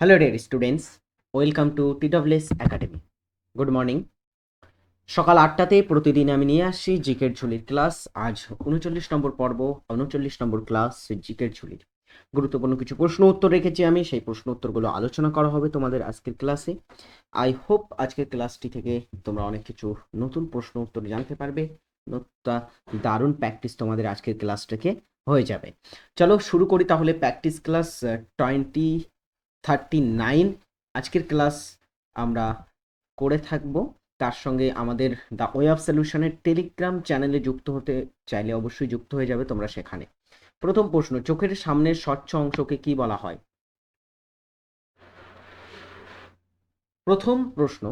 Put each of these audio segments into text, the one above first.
Hello dear students welcome to TWS academy good morning সকাল আটটাতে প্রতিদিন আমি নিয়ে আসছি জিকের ঝুলির ক্লাস। আজ উনচল্লিশ নম্বর পর্ব, উনচল্লিশ নম্বর ক্লাস জিকের ঝুলির। গুরুত্বপূর্ণ কিছু প্রশ্ন উত্তর রেখেছি আমি, সেই প্রশ্ন উত্তরগুলো আলোচনা করা হবে তোমাদের আজকের ক্লাসে। আই হোপ আজকের ক্লাসটি থেকে তোমরা অনেক কিছু নতুন প্রশ্ন উত্তর জানতে পারবে। একটা দারুণ প্র্যাকটিস তোমাদের আজকের ক্লাস থেকে হয়ে যাবে। চলো শুরু করি তাহলে practice class twenty thirty nine. আজকের ক্লাস আমরা করে থাকব। তার সঙ্গে আমাদের দ্য ওয়ে অফ সলিউশনের টেলিগ্রাম চ্যানেলে যুক্ত হতে চাইলে অবশ্যই যুক্ত হয়ে যাবে তোমরা সেখানে। প্রথম প্রশ্ন, চোখের সামনের স্বচ্ছ অংশকে কি বলা হয়? প্রথম প্রশ্ন,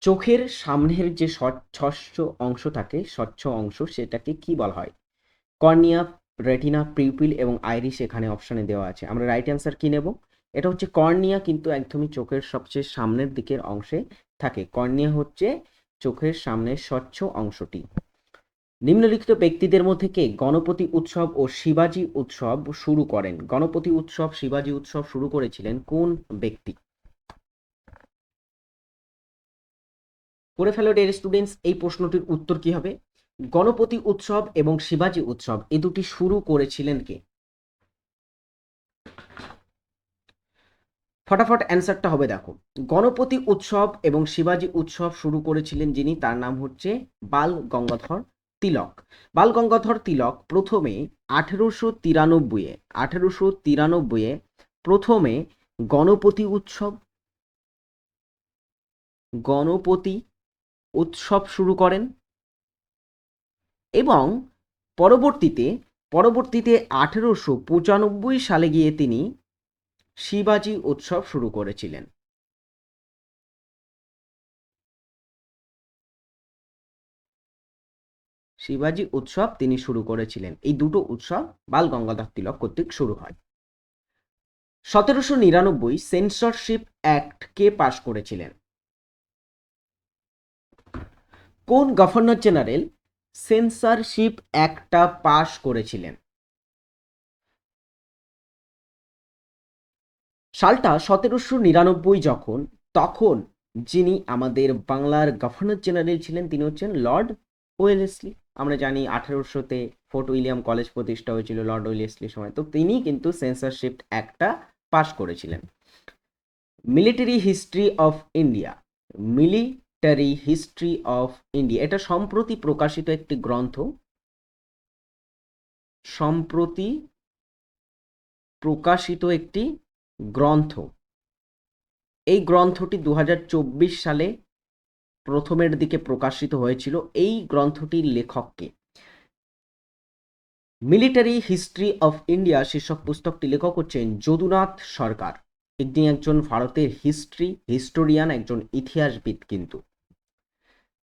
চোখের সামনের যে স্বচ্ছ অংশ থাকে, স্বচ্ছ অংশ, সেটাকে কি বলা হয়? কর্নিয়া, রেটিনা, পিউপিল এবং আইরিস এখানে অপশনে দেওয়া আছে। আমরা রাইট অ্যান্সার কি নেব? এটা হচ্ছে কর্নিয়া কিন্তু একদমই চোখের সবচেয়ে সামনের দিকের অংশে থাকে। কর্নিয়া হচ্ছে চোখের সামনের স্বচ্ছ অংশটি। নিম্নলিখিত ব্যক্তিদের মধ্যে কে? গণপতি উৎসব ও শিবাজি উৎসব শুরু করেন। গণপতি উৎসব, শিবাজি উৎসব শুরু করেছিলেন কোন ব্যক্তি? করে ফেলো ডের স্টুডেন্টস এই প্রশ্নটির উত্তর কি হবে? গণপতি উৎসব এবং শিবাজি উৎসব, এ দুটি শুরু করেছিলেন কে? ফটাফট অ্যান্সারটা হবে দেখো। গণপতি উৎসব এবং শিবাজি উৎসব শুরু করেছিলেন যিনি, তার নাম হচ্ছে বাল গঙ্গাধর তিলক। বাল গঙ্গাধর তিলক প্রথমে আঠেরোশো তিরানব্বইয়ে আঠেরোশো তিরানব্বইয়ে প্রথমে গণপতি উৎসব গণপতি উৎসব শুরু করেন এবং পরবর্তীতে পরবর্তীতে আঠেরোশো পঁচানব্বই সালে গিয়ে তিনি শিবাজি উৎসব শুরু করেছিলেন। শিবাজি উৎসব তিনি শুরু করেছিলেন। এই দুটো উৎসব বাল গঙ্গাধর তিলক কর্তৃক শুরু হয়। সতেরোশো নিরানব্বই সেন্সরশিপ অ্যাক্ট কে পাশ করেছিলেন? কোন গভর্নর জেনারেল সেন্সরশিপ অ্যাক্টটা পাশ করেছিলেন? সালটা সতেরোশো নিরানব্বই যখন, তখন যিনি আমাদের বাংলার গভর্নর জেনারেল ছিলেন, তিনি হচ্ছেন লর্ড ওয়েলেসলি আমরা জানি আঠারোশোতে ফোর্ট উইলিয়াম কলেজ প্রতিষ্ঠা হয়েছিল লর্ড ওয়েলেসলির সময়। তো তিনি কিন্তু সেন্সারশিপ অ্যাক্টটা পাশ করেছিলেন। Military history of India military history of India এটা সম্প্রতি প্রকাশিত একটি গ্রন্থ। সম্প্রতি প্রকাশিত একটি গ্রন্থ। এই গ্রন্থটি দু হাজার চব্বিশ সালে প্রথমের দিকে প্রকাশিত হয়েছিল। এই গ্রন্থটির লেখককে মিলিটারি হিস্ট্রি অফ ইন্ডিয়া শীর্ষক পুস্তকটি লেখক হচ্ছেন যদুনাথ সরকার। তিনি একজন ভারতের হিস্ট্রি হিস্টোরিয়ান, একজন ইতিহাসবিদ কিন্তু।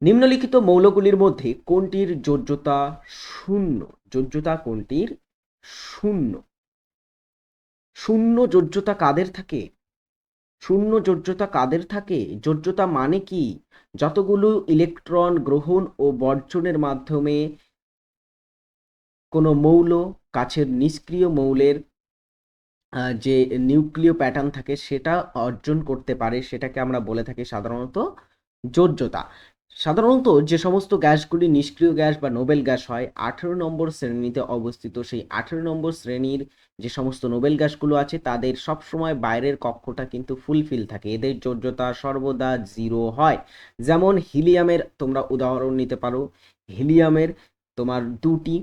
নিম্নলিখিত মৌলগুলির মধ্যে কোনটির যোজ্যতা শূন্য? যোজ্যতা কোনটির? শূন্য। শূন্য যোজ্যতা কাদের থাকে? শূন্য যোজ্যতা কাদের থাকে? যোজ্যতা মানে কি? যতগুলো ইলেকট্রন গ্রহণ ও বর্জনের মাধ্যমে কোনো মৌল, কাছের নিষ্ক্রিয় মৌলের যে নিউক্লিয় প্যাটার্ন থাকে, সেটা অর্জন করতে পারে, সেটাকে আমরা বলে থাকি সাধারণত যোজ্যতা। সাধারণত যে সমস্ত গ্যাসগুলি নিষ্ক্রিয় গ্যাস বা নোবেল গ্যাস হয়, আঠেরো নম্বর শ্রেণীতে অবস্থিত সেই আঠেরো নম্বর শ্রেণির যে সমস্ত নোবেল গ্যাসগুলো আছে, তাদের সবসময় বাইরের কক্ষটা কিন্তু ফুলফিল থাকে। এদের যোজ্যতা সর্বদা জিরো হয়। যেমন হিলিয়ামের তোমরা উদাহরণ নিতে পারো। হিলিয়ামের তোমার দুটি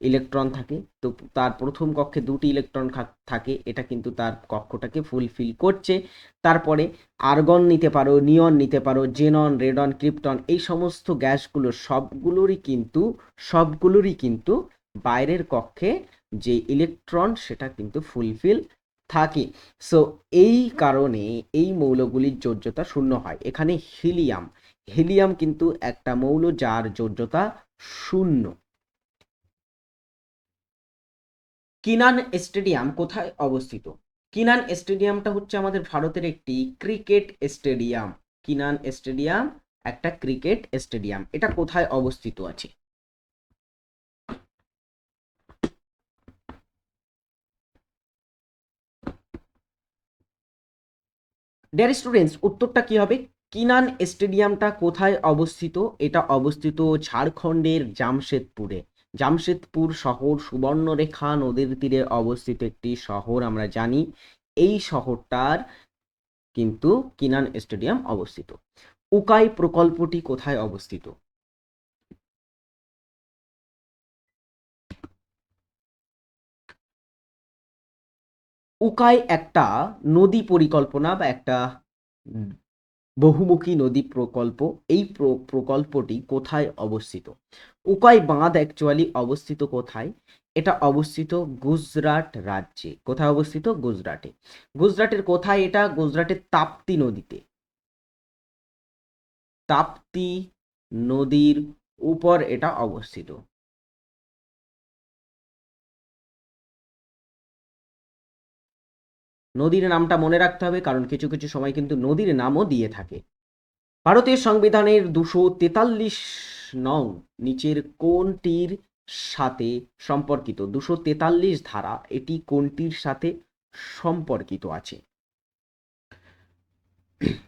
ইলেকট্রন থাকে, তো তার প্রথম কক্ষে দুটি ইলেকট্রন থাকে, এটা কিন্তু তার কক্ষটাকে ফুলফিল করছে। তারপরে আর্গন নিতে পারো নিয়ন নিতে পারো জেনন রেডন ক্রিপ্টন এই সমস্ত গ্যাসগুলো সবগুলোরই কিন্তু সবগুলোরই কিন্তু বাইরের কক্ষে যে ইলেকট্রন সেটা কিন্তু ফুলফিল থাকে। সো এই কারণে এই মৌলগুলির যোজ্যতা শূন্য হয়। এখানে হিলিয়াম হিলিয়াম কিন্তু একটা মৌল যার যোজ্যতা শূন্য। কিনান স্টেডিয়াম কোথায় অবস্থিত? কিনান স্টেডিয়ামটা হচ্ছে আমাদের ভারতের একটি ক্রিকেট স্টেডিয়াম। কিনান স্টেডিয়াম, একটা ক্রিকেট স্টেডিয়াম। এটা কোথায় অবস্থিত আছে? ডিয়ার স্টুডেন্টস উত্তরটা কি হবে? কিনান স্টেডিয়ামটা কোথায় অবস্থিত? এটা অবস্থিত ঝাড়খণ্ডের জামশেদপুরে। জামশেদপুর শহর সুবর্ণরেখা নদীর তীরে অবস্থিত একটি শহর আমরা জানি। এই শহরটার কিন্তু কিনান স্টেডিয়াম অবস্থিত। উকাই প্রকল্পটি কোথায় অবস্থিত? উকাই একটা নদী পরিকল্পনা বা একটা বহুমুখী নদী প্রকল্প, এই প্র- প্রকল্পটি কোথায় অবস্থিত? উকাই বাঁধ অ্যাকচুয়ালি অবস্থিত কোথায়? এটা অবস্থিত গুজরাট রাজ্যে। কোথায় অবস্থিত? গুজরাটে। গুজরাটের কোথায় এটা? গুজরাটের তাপ্তি নদীতে। তাপ্তি নদীর উপর এটা অবস্থিত। নদীর নামটা মনে রাখতে হবে, কারণ কিছু কিছু সময় কিন্তু নদীর নামও দিয়ে থাকে। ভারতের সংবিধানের দুশো তেতাল্লিশ নং নিচের কোনটির সাথে সম্পর্কিত? দুশো তেতাল্লিশ ধারা, এটি কোনটির সাথে সম্পর্কিত আছে?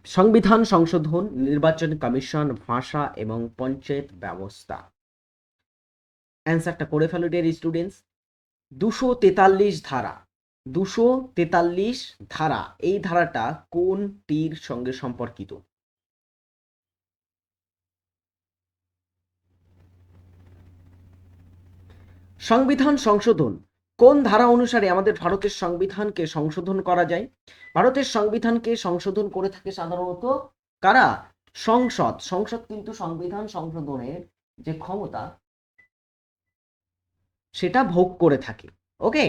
সংবিধান সংশোধন, নির্বাচন কমিশন, ভাষা এবং পঞ্চায়েত ব্যবস্থা। অ্যান্সারটা করে ফেলো ডিয়ার স্টুডেন্টস দুশো তেতাল্লিশ ধারা দুশো তেতাল্লিশ ধারা, এই ধারাটা কোনটির সঙ্গে সম্পর্কিত? সংবিধান সংশোধন, কোন ধারা অনুসারে আমাদের ভারতের সংবিধানকে সংশোধন করা যায়? ভারতের সংবিধানকে সংশোধন করে থাকে সাধারণত কারা? সংসদ সংসদ কিন্তু সংবিধান সংশোধনের যে ক্ষমতা, সেটা ভোগ করে থাকে ওকে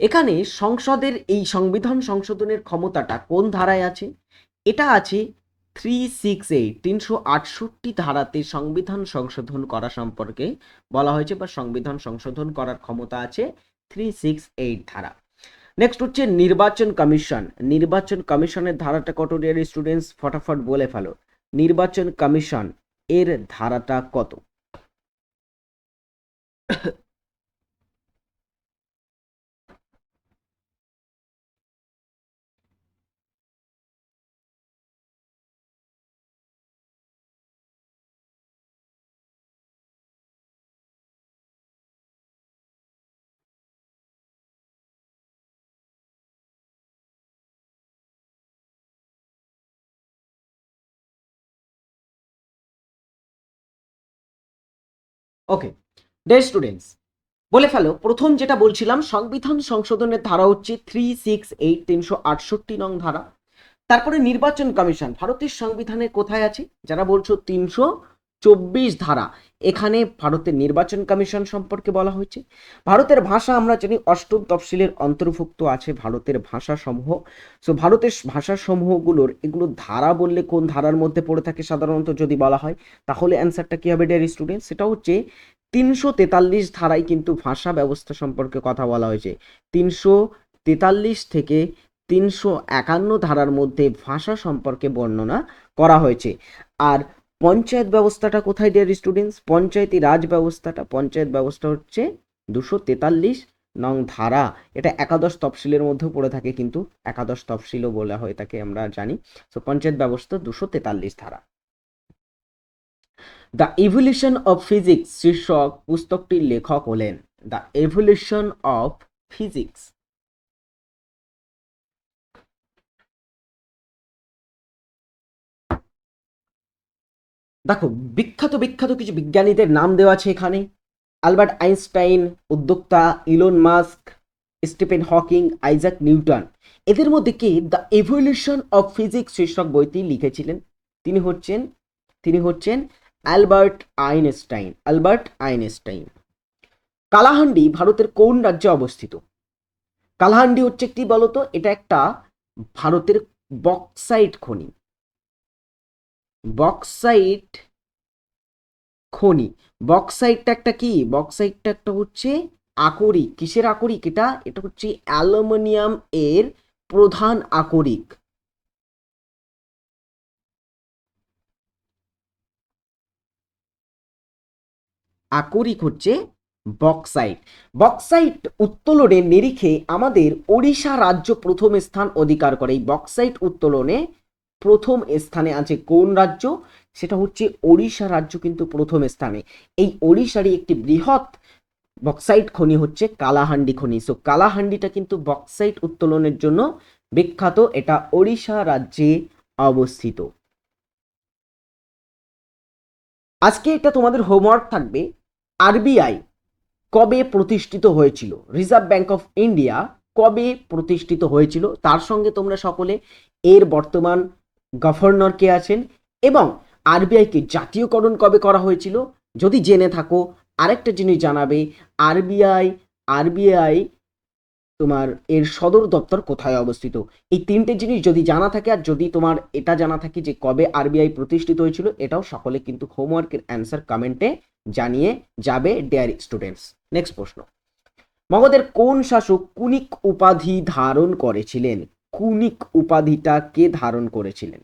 এখানে সংসদের এই সংবিধান সংশোধনের ক্ষমতাটা কোন ধারায় আছে? এটা আছে থ্রি সিক্স এইট তিনশো আটষট্টি ধারাতে সংবিধান সংশোধন করা সম্পর্কে বলা হয়েছে বা সংবিধান সংশোধন করার ক্ষমতা আছে থ্রি সিক্স এইট ধারা। নেক্সট হচ্ছে নির্বাচন কমিশন। নির্বাচন কমিশনের ধারাটা কত ডিয়ার স্টুডেন্টস ফটাফট বলে ফেলো। নির্বাচন কমিশন এর ধারাটা কত? ওকে ডে স্টুডেন্টস বলে ফেলো, প্রথম যেটা বলছিলাম, সংবিধান সংশোধনের ধারা হচ্ছে থ্রি সিক্স এইট তিনশো আটষট্টি নং ধারা। তারপরে নির্বাচন কমিশন, ভারতের সংবিধানে কোথায় আছে? যারা বলছো তিনশো চব্বিশ ধারা এখানে ভারতের নির্বাচন কমিশন সম্পর্কে বলা হয়েছে। ভারতের ভাষা আমরা জানি অষ্টম তফসিলের অন্তর্ভুক্ত আছে ভারতের ভাষা সমূহ সো ভারতের ভাষা সমূহগুলোর এগুলো ধারা বললে কোন ধারার মধ্যে পড়ে থাকে সাধারণত যদি বলা হয়, তাহলে অ্যান্সারটা কী হবে ডিয়ার স্টুডেন্ট সেটা হচ্ছে তিনশো তেতাল্লিশ ধারায় কিন্তু ভাষা ব্যবস্থা সম্পর্কে কথা বলা হয়েছে। তিনশো তেতাল্লিশ থেকে তিনশো একান্ন ধারার মধ্যে ভাষা সম্পর্কে বর্ণনা করা হয়েছে। আর পঞ্চায়েত ব্যবস্থাটা কোথায় ডিয়ার স্টুডেন্টস পঞ্চায়েতি রাজ ব্যবস্থাটা, পঞ্চায়েত ব্যবস্থা হচ্ছে দুশো তেতাল্লিশ নং ধারা। এটা একাদশ তফসিলের মধ্যেও পড়ে থাকে কিন্তু একাদশ তফসিলও বলা হয় তাকে আমরা জানি। সো পঞ্চায়েত ব্যবস্থা দুশো তেতাল্লিশ ধারা। দ্য ইভলিউশন অফ ফিজিক্স শীর্ষক পুস্তকটির লেখক হলেন। দ্য এভলিউশন অফ ফিজিক্স দেখো, বিখ্যাত বিখ্যাত কিছু বিজ্ঞানীদের নাম দেওয়া আছে এখানে। আলবার্ট আইনস্টাইন, উদ্যোক্তা Elon Musk, Stephen Hawking, Isaac Newton. এদের মধ্যে কে? দ্য এভলিউশন অফ ফিজিক্স শীর্ষক বইটি লিখেছিলেন। তিনি হচ্ছেন তিনি হচ্ছেন Albert Einstein Albert Einstein. Kalahandi ভারতের কোন রাজ্যে অবস্থিত? কালাহান্ডি হচ্ছে কি বলতো, এটা একটা ভারতের বক্সাইট খনি। বক্সাইট খনি। বক্সাইটটা একটা কি? বক্সাইটটা একটা হচ্ছে আকরিক। কিসের আকরিক এটা? এটা হচ্ছে অ্যালুমিনিয়াম এর প্রধান আকরিক। আকরিক হচ্ছে বক্সাইট। বক্সাইট উত্তোলনের নিরিখে আমাদের ওড়িশা রাজ্য প্রথম স্থান অধিকার করে। এই বক্সাইট উত্তোলনে প্রথম স্থানে আছে কোন রাজ্য? সেটা হচ্ছে ওড়িশা রাজ্য কিন্তু প্রথম স্থানে। এই ওড়িশারই একটি বৃহৎ বক্সাইট খনি হচ্ছে কালাহান্ডি খনি। সো কালাহান্ডিটা কিন্তু বক্সাইট উত্তোলনের জন্য বিখ্যাত। এটা ওড়িশা রাজ্যে অবস্থিত। আজকে এটা তোমাদের হোমওয়ার্ক থাকবে। আরবিআই কবে প্রতিষ্ঠিত হয়েছিল? রিজার্ভ ব্যাংক অফ ইন্ডিয়া কবে প্রতিষ্ঠিত হয়েছিল? তার সঙ্গে তোমরা সকলে এর বর্তমান গভর্নর কে আছেন এবং আরবিআইকে জাতীয়করণ কবে করা হয়েছিল? যদি জেনে থাকো, আরেকটা জিনিস জানাবে, আরবিআই আরবিআই তোমার এর সদর দপ্তর কোথায় অবস্থিত? এই তিনটে জিনিস যদি জানা থাকে আর যদি তোমার এটা জানা থাকে যে কবে আরবিআই প্রতিষ্ঠিত হয়েছিল, এটাও সকলে কিন্তু হোমওয়ার্কের অ্যান্সার কমেন্টে জানিয়ে যাবে ডেয়ারি স্টুডেন্টস নেক্সট প্রশ্ন। মগধের কোন শাসক কুনিক উপাধি ধারণ করেছিলেন? কুনিক উপাধিটা কে ধারণ করেছিলেন।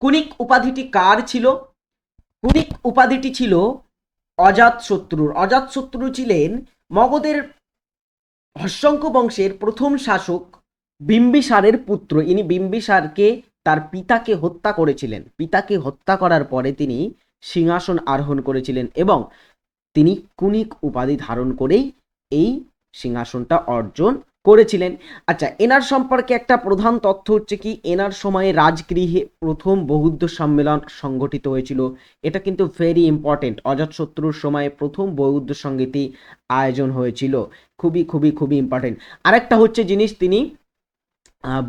কুনিক উপাধিটি কার ছিল? কুনিক উপাধিটি ছিল অজাত শত্রুর। অজাত শত্রু ছিলেন মগধের হর্ষঙ্ক বংশের প্রথম শাসক বিম্বিসারের পুত্র। ইনি বিম্বিসারকে তার পিতাকে হত্যা করেছিলেন। পিতাকে হত্যা করার পরে তিনি সিংহাসন আরোহণ করেছিলেন এবং তিনি কুনিক উপাধি ধারণ করেই এই সিংহাসনটা অর্জন করেছিলেন। আচ্ছা এনার সম্পর্কে একটা প্রধান তথ্য হচ্ছে কি, এনার সময়ে রাজগৃহে প্রথম বৌদ্ধ সম্মেলন সংগঠিত হয়েছিল। এটা কিন্তু ভেরি ইম্পর্টেন্ট অজাতশত্রুর সময়ে প্রথম বৌদ্ধ সঙ্গীতি আয়োজন হয়েছিল। খুবই খুবই খুবই ইম্পর্টেন্ট আরেকটা হচ্ছে জিনিস, তিনি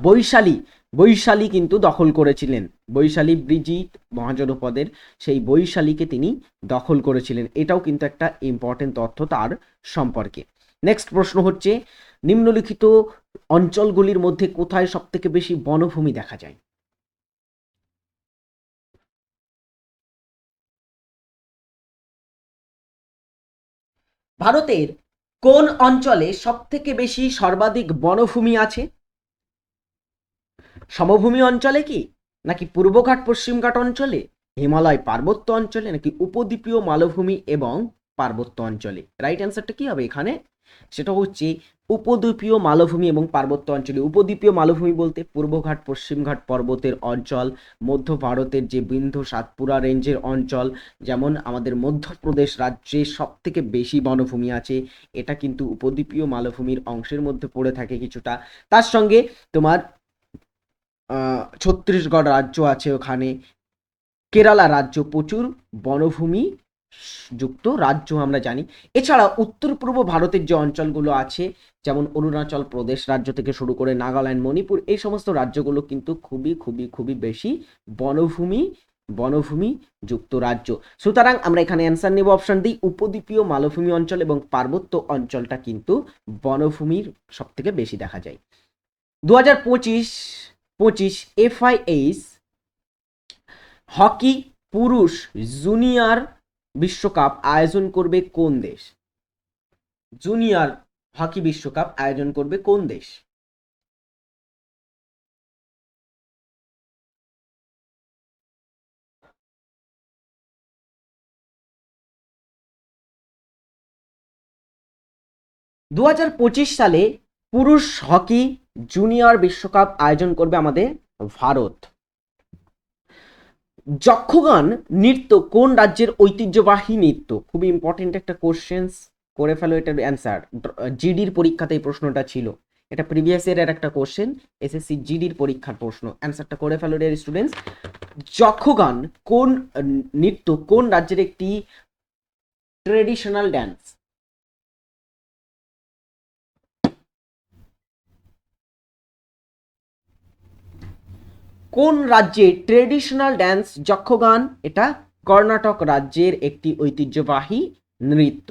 বৈশালী বৈশালী কিন্তু দখল করেছিলেন। বৈশালী ব্রিজিত মহাজনপদের সেই বৈশালীকে তিনি দখল করেছিলেন। এটাও কিন্তু একটা ইম্পর্টেন্ট তথ্য তার সম্পর্কে। নেক্সট প্রশ্ন হচ্ছে, নিম্নলিখিত অঞ্চলগুলির মধ্যে কোথায় সবথেকে বেশি বনভূমি দেখা যায়? ভারতের কোন অঞ্চলে সবথেকে বেশি সর্বাধিক বনভূমি আছে? সমভূমি অঞ্চলে কি? নাকি পূর্বঘাট পশ্চিমঘাট অঞ্চলে? হিমালয় পার্বত্য অঞ্চলে? নাকি উপদ্বীপীয় মালভূমি এবং পার্বত্য অঞ্চলে? রাইট অ্যান্সারটা কি হবে এখানে? সেটা হচ্ছে উপদ্বীপীয় মালভূমি এবং পার্বত্য অঞ্চলে। উপদ্বীপীয় মালভূমি বলতে পূর্বঘাট পশ্চিমঘাট পর্বতের অঞ্চল, মধ্য ভারতের যে বিন্ধু সাতপুরা রেঞ্জের অঞ্চল, যেমন আমাদের মধ্যপ্রদেশ রাজ্যে সব থেকে বেশি বনভূমি আছে। এটা কিন্তু উপদ্বীপীয় মালভূমির অংশের মধ্যে পড়ে থাকে কিছুটা। তার সঙ্গে তোমার ছত্তিশগড় রাজ্য আছে ওখানে। কেরালা রাজ্য প্রচুর, বনভূমি যুক্ত রাজ্য আমরা জানি। এছাড়া উত্তর পূর্ব ভারতের যে অঞ্চলগুলো আছে, যেমন অরুণাচল প্রদেশ রাজ্য থেকে শুরু করে নাগাল্যান্ড, মণিপুর, এই সমস্ত রাজ্যগুলো কিন্তু খুবই খুবই খুবই বেশি বনভূমি বনভূমি যুক্ত রাজ্য। সুতরাং আমরা এখানে অ্যান্সার নেব অপশন দিই উপদ্বীপীয় মালভূমি অঞ্চল এবং পার্বত্য অঞ্চলটা কিন্তু বনভূমির সব থেকে বেশি দেখা যায়। দু হাজার পঁচিশ পঁচিশ এফআইএইচ, হকি পুরুষ জুনিয়র বিশ্বকাপ আয়োজন করবে কোন দেশ? জুনিয়র হকি বিশ্বকাপ আয়োজন করবে কোন দেশ? দু হাজার পঁচিশ সালে পুরুষ হকি জুনিয়র বিশ্বকাপ আয়োজন করবে আমাদের ভারত। যক্ষগান নৃত্য কোন রাজ্যের ঐতিহ্যবাহী নৃত্য? খুবই ইম্পর্টেন্ট একটা কোশ্চেন্স করে ফেলো এটার অ্যান্সার জিডির পরীক্ষাতে এই প্রশ্নটা ছিল। এটা প্রিভিয়াস ইয়ারের একটা কোশ্চেন এসএসসি জিডির পরীক্ষার প্রশ্ন। অ্যান্সারটা করে ফেলো ডিয়ার স্টুডেন্টস যক্ষগান কোন নৃত্য কোন রাজ্যের একটি ট্রেডিশনাল ড্যান্স কোন রাজ্যে ট্রেডিশনাল ড্যান্স যক্ষগান? এটা কর্ণাটক রাজ্যের একটি ঐতিহ্যবাহী নৃত্য।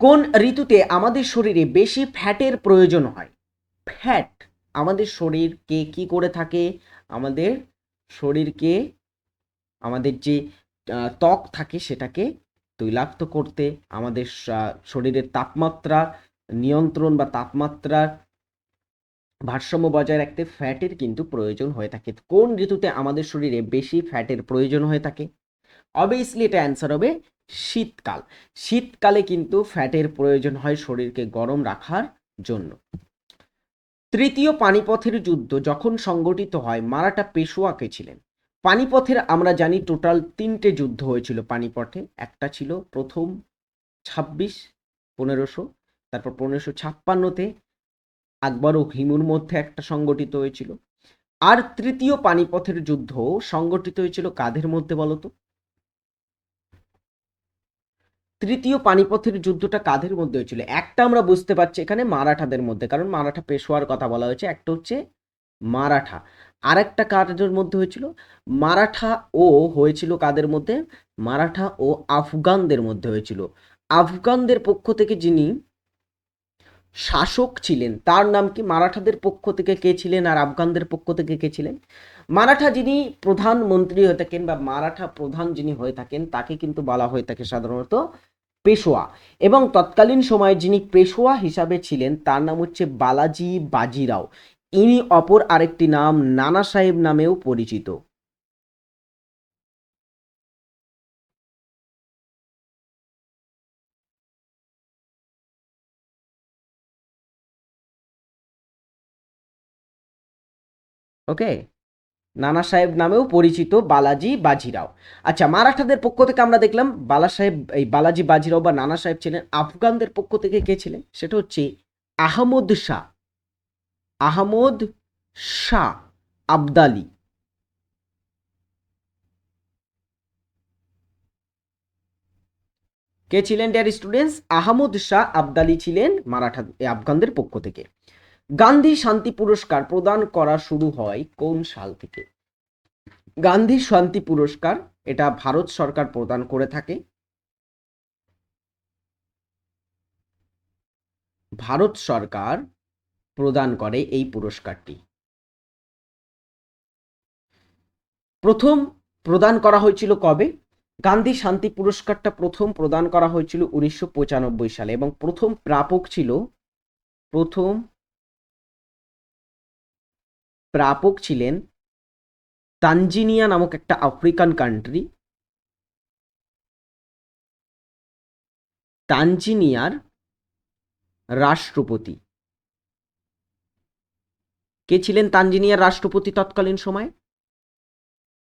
কোন ঋতুতে আমাদের শরীরে বেশি ফ্যাটের প্রয়োজন হয়? ফ্যাট। আমাদের শরীরকে কি করে থাকে? আমাদের শরীরকে, আমাদের যে ত্বক থাকে সেটাকে তৈলাক্ত করতে, আমাদের শরীরের তাপমাত্রা নিয়ন্ত্রণ বা তাপমাত্রার ভারসাম্য বজায় রাখতে ফ্যাটের কিন্তু প্রয়োজন হয়ে থাকে। কোন ঋতুতে আমাদের শরীরে বেশি ফ্যাটের প্রয়োজন হয়ে থাকে? অবভিয়াসলি এটা অ্যান্সার হবে শীতকাল। শীতকালে কিন্তু ফ্যাটের প্রয়োজন হয় শরীরকে গরম রাখার জন্য। তৃতীয় পানিপথের যুদ্ধ যখন সংগঠিত হয় মারাঠা পেশোয়াকে ছিলেন। পানিপথের আমরা জানি টোটাল তিনটে যুদ্ধ হয়েছিল পানিপথে। একটা ছিল প্রথম ছাব্বিশ, পনেরোশো, তারপর পনেরোশো ছাপ্পান্নতে আকবর ও হিমুর মধ্যে একটা সংগঠিত হয়েছিল। আর তৃতীয় পানিপথের যুদ্ধ সংগঠিত হয়েছিল কাদের মধ্যে বলতো? তৃতীয় পানিপথের যুদ্ধটা কাদের মধ্যে হয়েছিল? একটা আমরা বুঝতে পারছি এখানে মারাঠাদের মধ্যে, কারণ মারাঠা পেশোয়ার কথা বলা হয়েছে। একটা হচ্ছে মারাঠা। আর একটা কাদের মধ্যে হয়েছিল? মারাঠা ও হয়েছিল কাদের মধ্যে? মারাঠা ও আফগানদের মধ্যে হয়েছিল। আফগানদের পক্ষ থেকে যিনি শাসক ছিলেন। তার নাম কি মারাঠাদের পক্ষ থেকে কে ছিলেন আর আফগানদের পক্ষ থেকে কে ছিলেন? মারাঠা যিনি প্রধানমন্ত্রী হয়ে থাকেন বা মারাঠা প্রধান যিনি হয়ে থাকেন, তাকে কিন্তু বলা হয়ে থাকে সাধারণত পেশোয়া। এবং তৎকালীন সময়ে যিনি পেশোয়া হিসাবে ছিলেন, তার নাম হচ্ছে বালাজি বাজিরাও। ইনি অপর আরেকটি নাম নানা সাহেব নামেও পরিচিত। ওকে? নানা সাহেব নামেও পরিচিত বালাজি বাজিরাও। আচ্ছা মারাঠাদের পক্ষ থেকে আমরা দেখলাম বালা সাহেব, এই বালাজি বাজিরাও বা নানা সাহেব ছিলেন। আফগানদের পক্ষ থেকে কে ছিলেন? সেটা হচ্ছে আহমদ শাহ। আহমদ শাহ আবদালি। কে ছিলেন ডিয়ার স্টুডেন্টস আহমদ শাহ আবদালি ছিলেন মারাঠা আফগানদের পক্ষ থেকে। গান্ধী শান্তি পুরস্কার প্রদান করা শুরু হয় কোন সাল থেকে? গান্ধী শান্তি পুরস্কার এটা ভারত সরকার প্রদান করে থাকে। ভারত সরকার প্রদান করে এই পুরস্কারটি। প্রথম প্রদান করা হয়েছিল কবে? গান্ধী শান্তি পুরস্কারটা প্রথম প্রদান করা হয়েছিল উনিশশো পঁচানব্বই সালে এবং প্রথম প্রাপক ছিল প্রথম প্রাপক ছিলেন তানজিনিয়া নামক একটা আফ্রিকান কান্ট্রি তানজিনিয়ার রাষ্ট্রপতি। কে ছিলেন তানজিনিয়ার রাষ্ট্রপতি তৎকালীন সময়?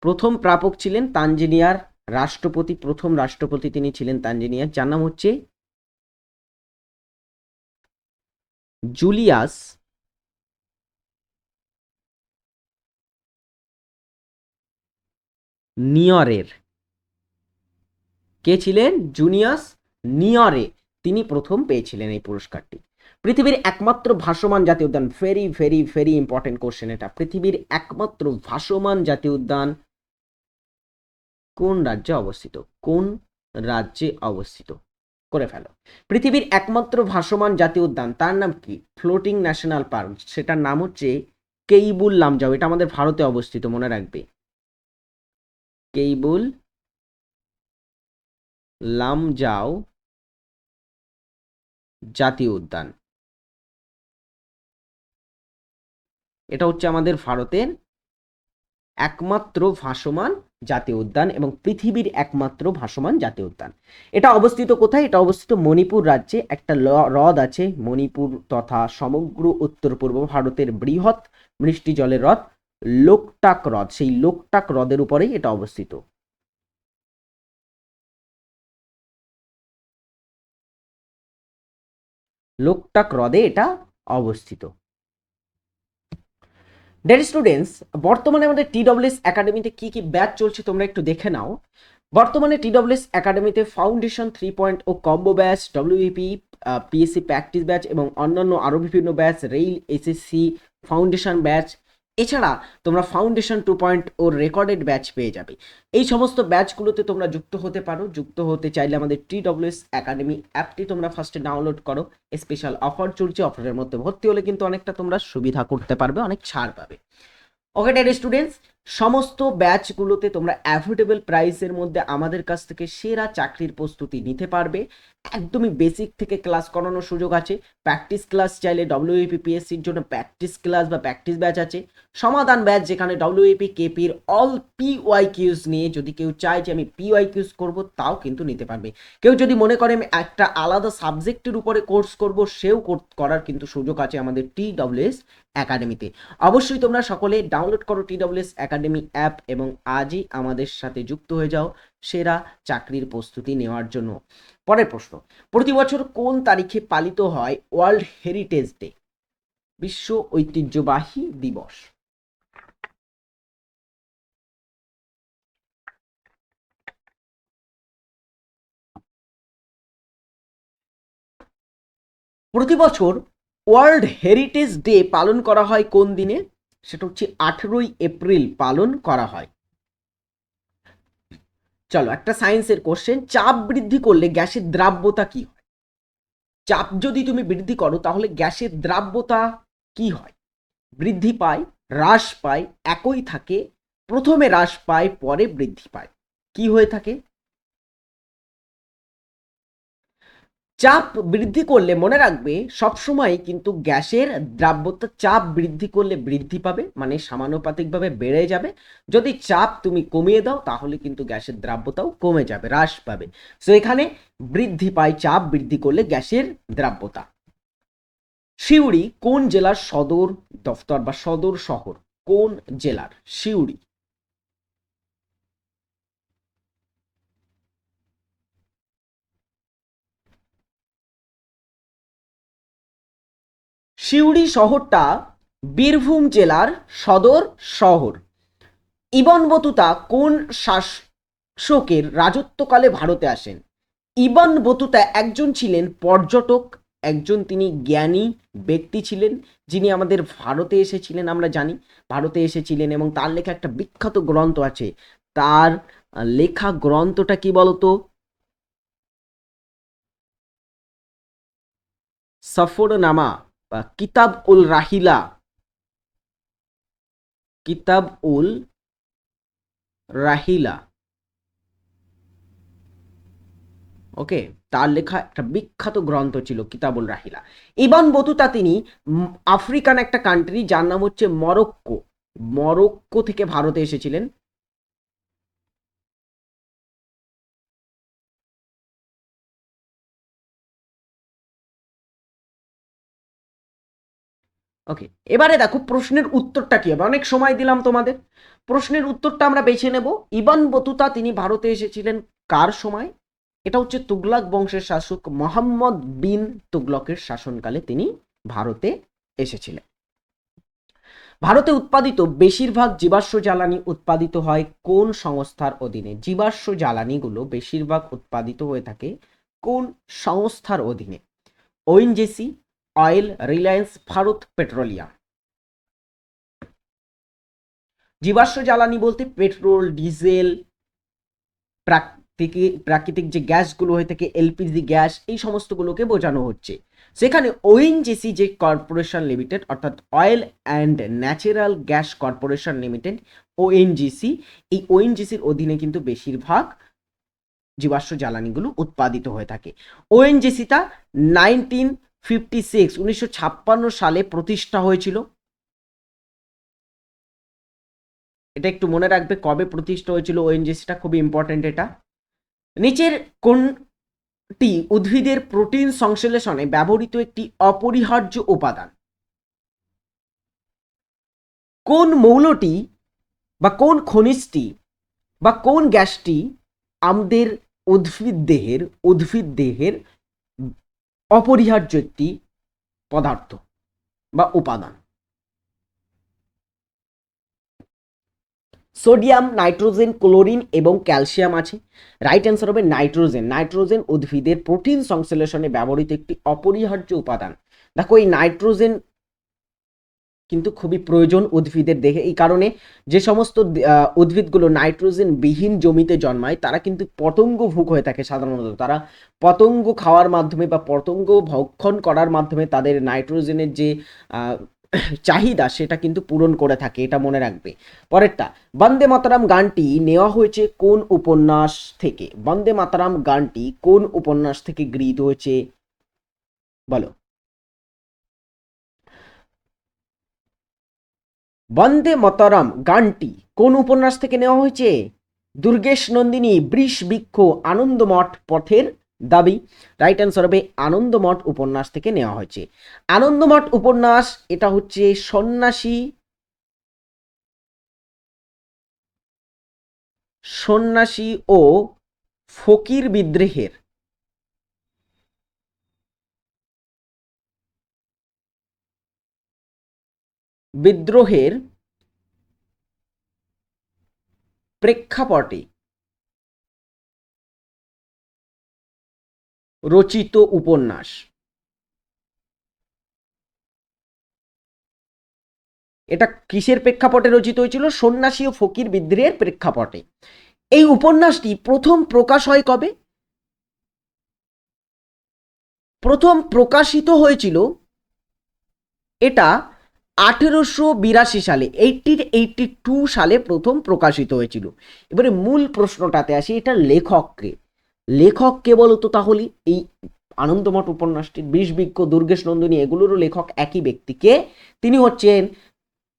প্রথম প্রাপক ছিলেন তানজিনিয়ার রাষ্ট্রপতি, প্রথম রাষ্ট্রপতি তিনি ছিলেন তানজিনিয়ার যার নাম হচ্ছে জুলিয়াস নিয়রের। কে ছিলেন? Julius Nyerere. তিনি প্রথম পেয়েছিলেন এই পুরস্কারটি। পৃথিবীর একমাত্র ভাসমান জাতীয় উদ্যান very very very important question এটা। পৃথিবীর একমাত্র ভাসমান জাতীয় উদ্যান কোন রাজ্যে অবস্থিত? কোন রাজ্যে অবস্থিত? করে ফেলো। পৃথিবীর একমাত্র ভাসমান জাতীয় উদ্যান, তার নাম কি? Floating national park. সেটার নাম হচ্ছে কেইবুল লামজাও। এটা আমাদের ভারতে অবস্থিত, মনে রাখবে। কেইবুল লামজাও জাতীয় উদ্যান। এটা হচ্ছে আমাদের ভারতের একমাত্র ভাসমান জাতীয় উদ্যান এবং পৃথিবীর একমাত্র ভাসমান জাতীয় উদ্যান। এটা অবস্থিত কোথায়? এটা অবস্থিত মণিপুর রাজ্যে। একটা হ্রদ আছে মণিপুর তথা সমগ্র উত্তর পূর্ব ভারতের বৃহৎ বৃষ্টি জলের হ্রদ। লোকটাক হ্রদ সেই লোকটাক হ্রদের উপরেই এটা অবস্থিত। লোকটাক হ্রদে এটা অবস্থিত। ডের স্টুডেন্টস বর্তমানে আমাদের টিডব্লিউএস একাডেমিতে কি কি ব্যাচ চলছে তোমরা একটু দেখে নাও। বর্তমানে টিডব্লিউএস একাডেমিতে foundation three point o combo batch ডব্লিউইপি PSC practice batch এবং অন্যান্য আরও বিভিন্ন batch rail SSC foundation batch এছাড়া তোমরা foundation two point o recorded batch পেয়ে যাবে। এই সমস্ত ব্যাচগুলোতে তোমরা যুক্ত হতে পারো। যুক্ত হতে চাইলে আমাদের টি ডব্লিউএস অ্যাকাডেমি অ্যাপটি তোমরা ফার্স্টে ডাউনলোড করো। স্পেশাল অফার চলছে। অফারের মধ্যে ভর্তি হলে কিন্তু অনেকটা তোমরা সুবিধা করতে পারবে, অনেক ছাড় পাবে। ওকে ডেড স্টুডেন্টস সমস্ত ব্যাচগুলোতে তোমরা অ্যাফোর্ডেবল প্রাইসের মধ্যে আমাদের কাছ থেকে সেরা চাকরির প্রস্তুতি নিতে পারবে। একদমই বেসিক থেকে ক্লাস করানোর সুযোগ আছে। প্র্যাকটিস ক্লাস চাইলে ডব্লিউএপিপিএসসির জন্য প্র্যাকটিস ক্লাস বা প্র্যাকটিস ব্যাচ আছে। সমাধান ব্যাচ যেখানে ডব্লিউএপি কেপির অল পিওয়াই কিউজ নিয়ে যদি কেউ চায় যে আমি পিওয়াই কিউজ করব, তাও কিন্তু নিতে পারবে। কেউ যদি মনে করে আমি একটা আলাদা সাবজেক্টের উপরে কোর্স করব, সেও করার কিন্তু সুযোগ আছে আমাদের টি ডব্লিউএস একাডেমিতে অবশ্যই তোমরা সকলে ডাউনলোড করো টি ডব্লিউএস একাডেমি অ্যাপ এবং আজই আমাদের সাথে যুক্ত হয়ে যাও সেরা চাকরির প্রস্তুতি নেওয়ার জন্য। পরের প্রশ্ন, প্রতি বছর কোন তারিখে পালিত হয় ওয়ার্ল্ড হেরিটেজ ডে বিশ্ব ঐতিহ্যবাহী দিবস। প্রতি বছর ওয়ার্ল্ড হেরিটেজ ডে পালন করা হয় কোন দিনে? সেটা হচ্ছে আঠেরোই এপ্রিল পালন করা হয়। চলো একটা সায়েন্সের কোশ্চেন চাপ বৃদ্ধি করলে গ্যাসের দ্রাব্যতা কি হয়? চাপ যদি তুমি বৃদ্ধি করো, তাহলে গ্যাসের দ্রাব্যতা কি হয়? বৃদ্ধি পায়, হ্রাস পায়, একই থাকে, প্রথমে হ্রাস পায়, পরে বৃদ্ধি পায়। কি হয়ে থাকে? চাপ বৃদ্ধি করলে, মনে রাখবে, সবসময় কিন্তু গ্যাসের দ্রাব্যতা চাপ বৃদ্ধি করলে বৃদ্ধি পাবে মানে সমানুপাতিকভাবে বেড়ে যাবে। যদি চাপ তুমি কমিয়ে দাও, তাহলে কিন্তু গ্যাসের দ্রাব্যতাও কমে যাবে, হ্রাস পাবে। সো এখানে বৃদ্ধি পায়, চাপ বৃদ্ধি করলে গ্যাসের দ্রাব্যতা। শিউড়ি কোন জেলার সদর দফতর বা সদর শহর? কোন জেলার? শিউড়ি। সিউড়ি শহরটা বীরভূম জেলার সদর শহর। ইবন বতুতা কোন শাসকের রাজত্বকালে ভারতে আসেন? ইবন বতুতা একজন ছিলেন পর্যটক, একজন তিনি জ্ঞানী ব্যক্তি ছিলেন, যিনি আমাদের ভারতে এসেছিলেন, আমরা জানি, ভারতে এসেছিলেন এবং তার লেখা একটা বিখ্যাত গ্রন্থ আছে। তার লেখা গ্রন্থটা কি বলতো? সফরনামা। কিতাব উল রাহিলা। কিতাব উল রাহিলা। ওকে, তার লেখা একটা বিখ্যাত গ্রন্থ ছিল কিতাবুল রাহিলা। ইবান বতুতা তিনি আফ্রিকান একটা কান্ট্রি যার নাম হচ্ছে মরক্কো। মরক্কো থেকে ভারতে এসেছিলেন। ওকে এবারে দেখো প্রশ্নের উত্তরটা কি হবে? অনেক সময় দিলাম তোমাদের। প্রশ্নের উত্তরটা আমরা বেছে নেব। ইবান বতুতা, তিনি ভারতে এসেছিলেন কার সময়? এটা হচ্ছে তুগলাক বংশের শাসক মোহাম্মদ বিন তুগলকের শাসনকালে তিনি ভারতে এসেছিলেন। ভারতে উৎপাদিত বেশিরভাগ জীবাশ্ম জ্বালানি উৎপাদিত হয় কোন সংস্থার অধীনে? জীবাশ্ম জ্বালানিগুলো বেশিরভাগ উৎপাদিত হয়ে থাকে কোন সংস্থার অধীনে? ONGC oil Reliance Bharat petroleum. জীবাশ্ম জ্বালানি বলতে পেট্রোল, ডিজেল, প্রাকৃতিক প্রাকৃতিক যে গ্যাসগুলো হয়ে থাকে, এলপিজি গ্যাস, এই সমস্তগুলোকে বোঝানো হচ্ছে। সেখানে ওএনজিসি যে কর্পোরেশন লিমিটেড, অর্থাৎ oil and natural gas corporation limited ONGC এই ওএনজিসির অধীনে কিন্তু বেশিরভাগ জীবাশ্ম জ্বালানিগুলো উৎপাদিত হয়ে থাকে। ওএনজিসিটা নাইনটিন ফিফটি সিক্স, উনিশশো ছাপ্পান্ন সালে প্রতিষ্ঠা হয়েছিল। এটা একটু মনে রাখবে কবে প্রতিষ্ঠা হয়েছিল ওএনজিসিটা খুবই ইম্পর্টেন্ট এটা। নিচের কোনটি উদ্ভিদের প্রোটিন সংশ্লেষণে ব্যবহৃত একটি অপরিহার্য উপাদান? কোন মৌলটি বা কোন খনিজটি বা কোন গ্যাসটি আমাদের উদ্ভিদ দেহের উদ্ভিদ দেহের অপরিহার্য একটি পদার্থ বা উপাদান। সোডিয়াম, নাইট্রোজেন, ক্লোরিন এবং ক্যালসিয়াম আছে। রাইট অ্যান্সার হবে নাইট্রোজেন। নাইট্রোজেন উদ্ভিদের প্রোটিন সংশ্লেষণে ব্যবহৃত একটি অপরিহার্য উপাদান। দেখো এই নাইট্রোজেন কিন্তু খুবই প্রয়োজন উদ্ভিদের দেখে। এই কারণে যে সমস্ত উদ্ভিদগুলো নাইট্রোজেন বিহীন জমিতে জন্মায়, তারা কিন্তু পতঙ্গ ভুক হয়ে থাকে সাধারণত। তারা পতঙ্গ খাওয়ার মাধ্যমে বা পতঙ্গ ভক্ষণ করার মাধ্যমে তাদের নাইট্রোজেনের যে চাহিদা, সেটা কিন্তু পূরণ করে থাকে, এটা মনে রাখবে। পরেরটা, বন্দে মাতারাম গানটি নেওয়া হয়েছে কোন উপন্যাস থেকে? বন্দে মাতারাম গানটি কোন উপন্যাস থেকে গৃহীত হয়েছে? বলো। বন্দে মাতারাম গানটি কোন উপন্যাস থেকে নেওয়া হয়েছে? দুর্গেশ নন্দিনী বৃষ বৃক্ষ আনন্দমঠ পথের দাবি। রাইট অ্যান্সার হবে আনন্দমঠ উপন্যাস থেকে নেওয়া হয়েছে। আনন্দমঠ উপন্যাস, এটা হচ্ছে সন্ন্যাসী সন্ন্যাসী ও ফকির বিদ্রোহের বিদ্রোহের প্রেক্ষাপটে রচিত উপন্যাস। এটা কিসের প্রেক্ষাপটে রচিত হয়েছিল? সন্ন্যাসী ও ফকির বিদ্রোহের প্রেক্ষাপটে। এই উপন্যাসটি প্রথম প্রকাশ হয় কবে? প্রথম প্রকাশিত হয়েছিল এটা আঠেরোশো বিরাশি সালে এইটিন এইটটি টু সালে প্রথম প্রকাশিত হয়েছিল। এবারে মূল প্রশ্নটাতে আসি, এটা লেখককে। লেখক কে বলতো তাহলে, এই আনন্দমঠ উপন্যাসটির বিষবিজ্ঞ দুর্গেশ নন্দিনী, এগুলোরও লেখক একই ব্যক্তিকে তিনি হচ্ছেন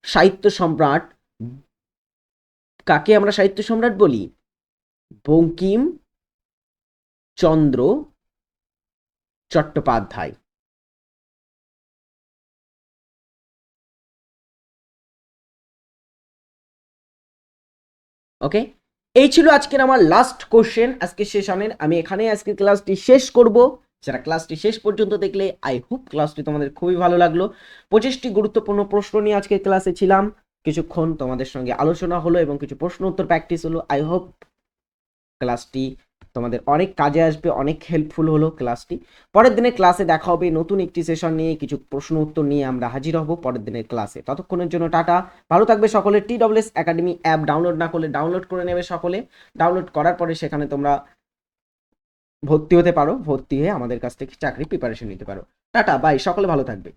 সাহিত্য সম্রাট, কাকে আমরা সাহিত্য সম্রাট বলি? বঙ্কিম চন্দ্র চট্টোপাধ্যায়। ওকে এই ছিল আজকের আমার লাস্ট কোশ্চেন আজকে সেশনের আমি এখানে আজকের ক্লাসটি শেষ করব। যারা ক্লাসটি শেষ পর্যন্ত দেখলে আই হোপ ক্লাসটি তোমাদের খুবই ভালো লাগল। পঁচিশটি গুরুত্বপূর্ণ প্রশ্ন নিয়ে আজকে ক্লাসে ছিলাম। কিছুক্ষণ তোমাদের সঙ্গে আলোচনা হলো এবং কিছু প্রশ্ন উত্তর প্র্যাকটিস হলো। আই হোপ ক্লাসটি তোমাদের অনেক কাজে আসবে, অনেক হেল্পফুল হলো ক্লাসটি পরের দিনের ক্লাসে দেখা হবে নতুন একটি সেশন নিয়ে, কিছু প্রশ্ন উত্তর নিয়ে আমরা হাজির হব পরের দিনের ক্লাসে ততক্ষণের জন্য টাটা। ভালো থাকবে সকলে। T WS academy app download না করলে ডাউনলোড করে নেবে সকলে। ডাউনলোড করার পরে সেখানে তোমরা ভর্তি হতে পারো। ভর্তি হয়ে আমাদের কাছ থেকে চাকরি প্রিপারেশন নিতে পারো। টাটা বাই সকলে ভালো থাকবে।